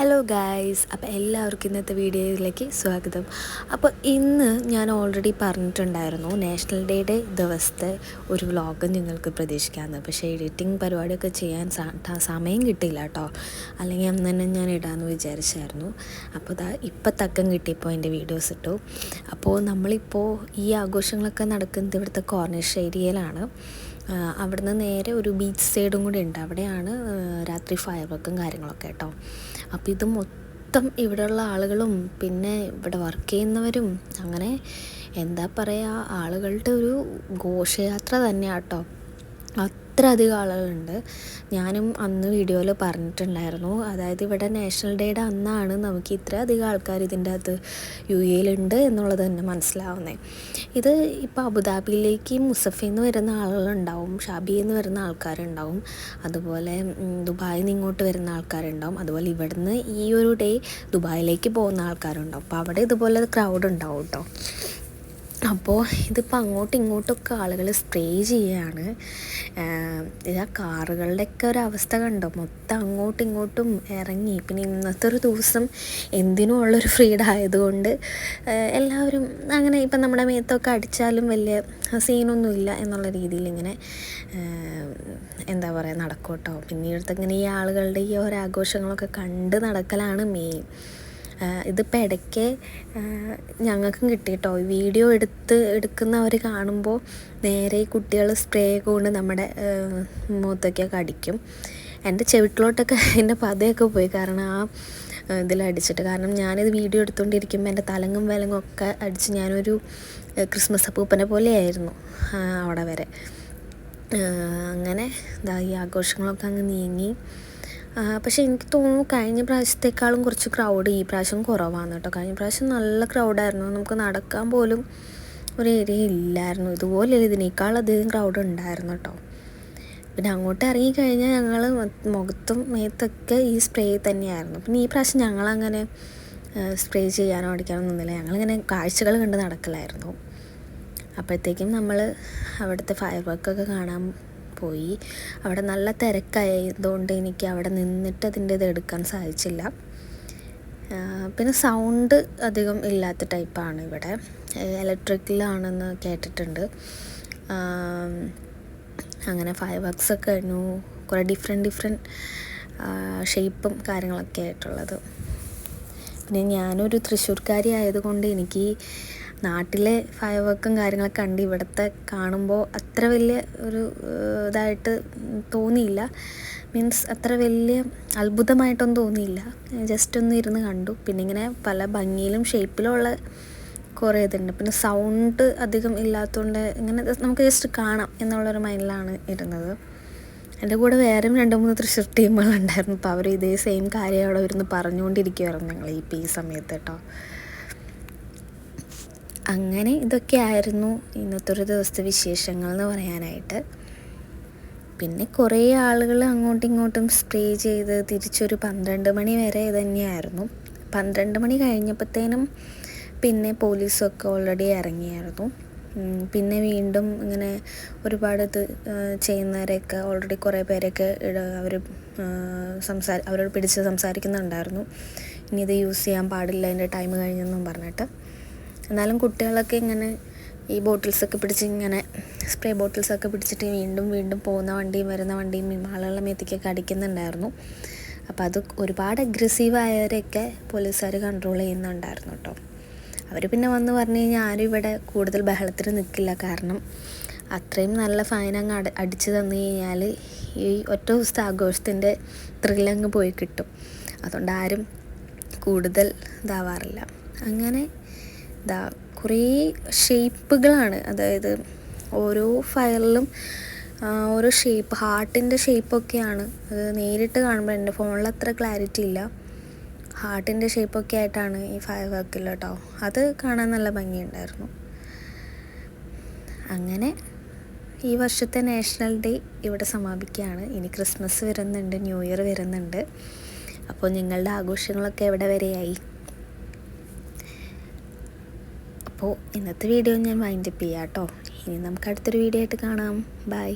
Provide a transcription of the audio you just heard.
Hello guys അപ്പോൾ എല്ലാവർക്കും ഇന്നത്തെ വീഡിയോയിലേക്ക് സ്വാഗതം. അപ്പോൾ ഇന്ന് ഞാൻ ഓൾറെഡി പറഞ്ഞിട്ടുണ്ടായിരുന്നു നാഷണൽ ഡേയുടെ ദിവസത്തെ ഒരു വ്ളോഗ് നിങ്ങൾക്ക് പ്രതീക്ഷിക്കാമെന്ന് പക്ഷേ എഡിറ്റിംഗ് പരിപാടിയൊക്കെ ചെയ്യാൻ സമയം കിട്ടിയില്ല കേട്ടോ അല്ലെങ്കിൽ അന്ന് തന്നെ ഞാൻ ഇടാമെന്ന് വിചാരിച്ചായിരുന്നു. അപ്പോൾ ഇതാ ഇപ്പം തക്കം കിട്ടിയപ്പോൾ എന്റെ വീഡിയോസ് ഇട്ടു. അപ്പോൾ നമ്മളിപ്പോൾ ഈ ആഘോഷങ്ങളൊക്കെ നടക്കുന്നത് ഇവിടുത്തെ കോർണിഷ് ഏരിയയിലാണ്. അവിടുന്ന് നേരെ ഒരു ബീച്ച് സൈഡും കൂടി ഉണ്ട്. അവിടെയാണ് രാത്രി ഫയർ വർക്കും കാര്യങ്ങളൊക്കെ കേട്ടോ അപ്പോൾ ഇത് മൊത്തം ഇവിടെയുള്ള ആളുകളും പിന്നെ ഇവിടെ വർക്ക് ചെയ്യുന്നവരും അങ്ങനെ എന്താ പറയുക ആളുകളുടെ ഒരു ഘോഷയാത്ര തന്നെയാണ് കേട്ടോ അത്ര അധികം ആളുകളുണ്ട്. ഞാനും അന്ന് വീഡിയോയിൽ പറഞ്ഞിട്ടുണ്ടായിരുന്നു. അതായത് ഇവിടെ നാഷണൽ ഡേയുടെ അന്നാണ് നമുക്ക് ഇത്ര അധികം ആൾക്കാർ ഇതിന്റെ അകത്ത് യു എയിലുണ്ട് എന്നുള്ളത് തന്നെ മനസ്സിലാവുന്നത് ഇത് ഇപ്പോൾ അബുദാബിയിലേക്ക് മുസഫി എന്ന് വരുന്ന ആളുകളുണ്ടാവും. ഷാബി എന്ന് വരുന്ന ആൾക്കാരുണ്ടാവും. അതുപോലെ ദുബായിൽ നിന്ന് ഇങ്ങോട്ട് വരുന്ന ആൾക്കാരുണ്ടാവും. അതുപോലെ ഇവിടുന്ന് ഈ ഒരു ഡേ ദുബായിലേക്ക് പോകുന്ന ആൾക്കാരുണ്ടാവും. അപ്പോൾ അവിടെ ഇതുപോലെ ക്രൗഡ് ഉണ്ടാവും കേട്ടോ അപ്പോൾ ഇതിപ്പോൾ അങ്ങോട്ടും ഇങ്ങോട്ടൊക്കെ ആളുകൾ സ്പ്രേ ചെയ്യാണ് ഇതാ കാറുകളുടെയൊക്കെ ഒരു അവസ്ഥ കണ്ടോ? മൊത്തം അങ്ങോട്ടും ഇങ്ങോട്ടും ഇറങ്ങി. പിന്നെ ഇന്നത്തെ ഒരു ദിവസം എന്തിനും ഉള്ളൊരു ഫ്രീഡം ആയതുകൊണ്ട് എല്ലാവരും അങ്ങനെ ഇപ്പം നമ്മുടെ മേത്തൊക്കെ അടിച്ചാലും വലിയ സീനൊന്നുമില്ല എന്നുള്ള രീതിയിൽ ഇങ്ങനെ എന്താ പറയുക നടക്കോട്ടോ കേട്ടോ. ഇങ്ങനെ ഈ ആളുകളുടെ ഈ ഓരോ ആഘോഷങ്ങളൊക്കെ കണ്ട് നടക്കലാണ് മെയിൻ ഇതിപ്പോൾ ഇടയ്ക്ക് ഞങ്ങൾക്കും കിട്ടി കേട്ടോ വീഡിയോ എടുത്ത് എടുക്കുന്നവർ കാണുമ്പോൾ നേരെ ഈ കുട്ടികൾ സ്പ്രേ കൊണ്ട് നമ്മുടെ മുഖത്തൊക്കെയൊക്കെ മുഖത്തൊക്കെ അടിക്കും. എന്റെ ചെവിട്ടിലോട്ടൊക്കെ എന്റെ പതയൊക്കെ പോയി. കാരണം ആ ഇതിലടിച്ചിട്ട് കാരണം ഞാനിത് വീഡിയോ എടുത്തുകൊണ്ടിരിക്കുമ്പോൾ എന്റെ തലങ്ങും വിലങ്ങും ഒക്കെ അടിച്ച് ഞാനൊരു ക്രിസ്മസ് അപ്പൂപ്പനെ പോലെയായിരുന്നു അവിടെ വരെ. അങ്ങനെ ഈ ആഘോഷങ്ങളൊക്കെ അങ്ങ് നീങ്ങി. പക്ഷേ എനിക്ക് തോന്നുന്നു കഴിഞ്ഞ പ്രാവശ്യത്തെക്കാളും കുറച്ച് ക്രൗഡ് ഈ പ്രാവശ്യം കുറവാണ് കേട്ടോ. കഴിഞ്ഞ പ്രാവശ്യം നല്ല ക്രൗഡായിരുന്നു നമുക്ക് നടക്കാൻ പോലും ഒരു ഏരിയ ഇല്ലായിരുന്നു. ഇതുപോലെ ഇതിനേക്കാൾ അധികം ക്രൗഡ് ഉണ്ടായിരുന്നു കേട്ടോ. പിന്നെ അങ്ങോട്ട് ഇറങ്ങിക്കഴിഞ്ഞാൽ ഞങ്ങൾ മുഖത്തും മേത്തൊക്കെ ഈ സ്പ്രേ തന്നെയായിരുന്നു. പിന്നെ ഈ പ്രാവശ്യം ഞങ്ങളങ്ങനെ സ്പ്രേ ചെയ്യാനോ അടിക്കാനോ നിന്നില്ല. ഞങ്ങളിങ്ങനെ കാഴ്ചകൾ കണ്ട് നടക്കലായിരുന്നു. അപ്പോഴത്തേക്കും നമ്മൾ അവിടുത്തെ ഫയർ വർക്കൊക്കെ കാണാൻ പോയി. അവിടെ നല്ല തിരക്കായതുകൊണ്ട് എനിക്ക് അവിടെ നിന്നിട്ട് അതിന്റെ ഇത് എടുക്കാൻ സാധിച്ചില്ല. പിന്നെ സൗണ്ട് അധികം ഇല്ലാത്ത ടൈപ്പാണ് ഇവിടെ. ഇലക്ട്രിക്കലാണെന്ന് കേട്ടിട്ടുണ്ട്. അങ്ങനെ ഫയർ വർക്ക്സ് ഒക്കെ കഴിഞ്ഞു. കുറേ ഡിഫറെന്റ് ഡിഫറെന്റ് ഷേപ്പും കാര്യങ്ങളൊക്കെ ആയിട്ടുള്ളത്. പിന്നെ ഞാനൊരു തൃശ്ശൂർക്കാരി ആയതുകൊണ്ട് എനിക്ക് നാട്ടിലെ ഫയർ വർക്കും കാര്യങ്ങളൊക്കെ കണ്ട് ഇവിടുത്തെ കാണുമ്പോൾ അത്ര വലിയ ഒരു ഇതായിട്ട് തോന്നിയില്ല. മീൻസ് അത്ര വലിയ അത്ഭുതമായിട്ടൊന്നും തോന്നിയില്ല. ജസ്റ്റ് ഒന്ന് ഇരുന്ന് കണ്ടു. പിന്നെ ഇങ്ങനെ പല ഭംഗിയിലും ഷേപ്പിലും ഉള്ള കുറേ ഇതുണ്ട്. പിന്നെ സൗണ്ട് അധികം ഇല്ലാത്തതുകൊണ്ട് ഇങ്ങനെ നമുക്ക് ജസ്റ്റ് കാണാം എന്നുള്ളൊരു മൈൻഡിലാണ് ഇരുന്നത്. എന്റെ കൂടെ വേറെയും രണ്ട് മൂന്ന് തൃശ്ശൂർ ടീമുകളുണ്ടായിരുന്നു അപ്പോൾ അവർ ഇതേ സെയിം കാര്യം അവിടെ ഇരുന്ന് പറഞ്ഞുകൊണ്ടിരിക്കുമായിരുന്നു ഞങ്ങൾ ഈ ഈ സമയത്ത് കേട്ടോ. അങ്ങനെ ഇതൊക്കെ ആയിരുന്നു ഇന്നത്തെ ഒരു ദിവസത്തെ വിശേഷങ്ങൾ എന്ന് പറയാനായിട്ട്. പിന്നെ കുറേ ആളുകൾ അങ്ങോട്ടും ഇങ്ങോട്ടും സ്പ്രേ ചെയ്ത് തിരിച്ചൊരു പന്ത്രണ്ട് മണി വരെ തന്നെയായിരുന്നു പന്ത്രണ്ട് മണി കഴിഞ്ഞപ്പോഴത്തേനും പിന്നെ പോലീസൊക്കെ ഓൾറെഡി ഇറങ്ങിയായിരുന്നു. പിന്നെ വീണ്ടും ഇങ്ങനെ ഒരുപാട് ഇത് ചെയ്യുന്നവരെയൊക്കെ ഓൾറെഡി കുറേ പേരൊക്കെ അവർ സംസാ അവരോട് പിടിച്ച് സംസാരിക്കുന്നുണ്ടായിരുന്നു. ഇനി ഇത് യൂസ് ചെയ്യാൻ പാടില്ല അതിന്റെ ടൈം കഴിഞ്ഞെന്നും പറഞ്ഞിട്ട്. എന്നാലും കുട്ടികളൊക്കെ ഇങ്ങനെ ഈ ബോട്ടിൽസൊക്കെ പിടിച്ച് ഇങ്ങനെ സ്പ്രേ ബോട്ടിൽസൊക്കെ പിടിച്ചിട്ട് വീണ്ടും വീണ്ടും പോകുന്ന വണ്ടിയും വരുന്ന വണ്ടിയും ആളുകളുടെ മേത്തേക്കൊക്കെ അടിക്കുന്നുണ്ടായിരുന്നു. അപ്പോൾ അത് ഒരുപാട് അഗ്രസീവ് ആയവരെയൊക്കെ പോലീസുകാർ കൺട്രോൾ ചെയ്യുന്നുണ്ടായിരുന്നു കേട്ടോ. അവർ പിന്നെ വന്ന് പറഞ്ഞു കഴിഞ്ഞാൽ ആരും ഇവിടെ കൂടുതൽ ബഹളത്തിന് നിൽക്കില്ല. കാരണം അത്രയും നല്ല ഫൈൻ അങ്ങ് അട അടിച്ചു തന്നു കഴിഞ്ഞാൽ ഈ ഒറ്റ ദിവസത്തെ ആഘോഷത്തിന്റെ ത്രില്ലങ്ങ് പോയി കിട്ടും. അതുകൊണ്ട് ആരും കൂടുതൽ ഇതാവാറില്ല. അങ്ങനെ ഇതാ കുറേ ഷേപ്പുകളാണ്. അതായത് ഓരോ ഫയലിലും ഓരോ ഷേപ്പ് ഹാർട്ടിന്റെ ഷേപ്പൊക്കെയാണ്. അത് നേരിട്ട് കാണുമ്പോൾ എന്റെ ഫോണിൽ അത്ര ക്ലാരിറ്റി ഇല്ല. ഹാർട്ടിന്റെ ഷേപ്പൊക്കെ ആയിട്ടാണ് ഈ ഫയർ വർക്കിൽ കേട്ടോ. അത് കാണാൻ നല്ല ഭംഗിയുണ്ടായിരുന്നു. അങ്ങനെ ഈ വർഷത്തെ നാഷണൽ ഡേ ഇവിടെ സമാപിക്കുകയാണ്. ഇനി ക്രിസ്മസ് വരുന്നുണ്ട് ന്യൂ ഇയർ വരുന്നുണ്ട്. അപ്പോൾ നിങ്ങളുടെ ആഘോഷങ്ങളൊക്കെ എവിടെ വരെയായി? അപ്പോൾ ഇന്നത്തെ വീഡിയോ ഞാൻ വൈൻഡപ്പ് ചെയ്യാം കേട്ടോ. ഇനി നമുക്ക് അടുത്തൊരു വീഡിയോ ആയിട്ട് കാണാം. ബൈ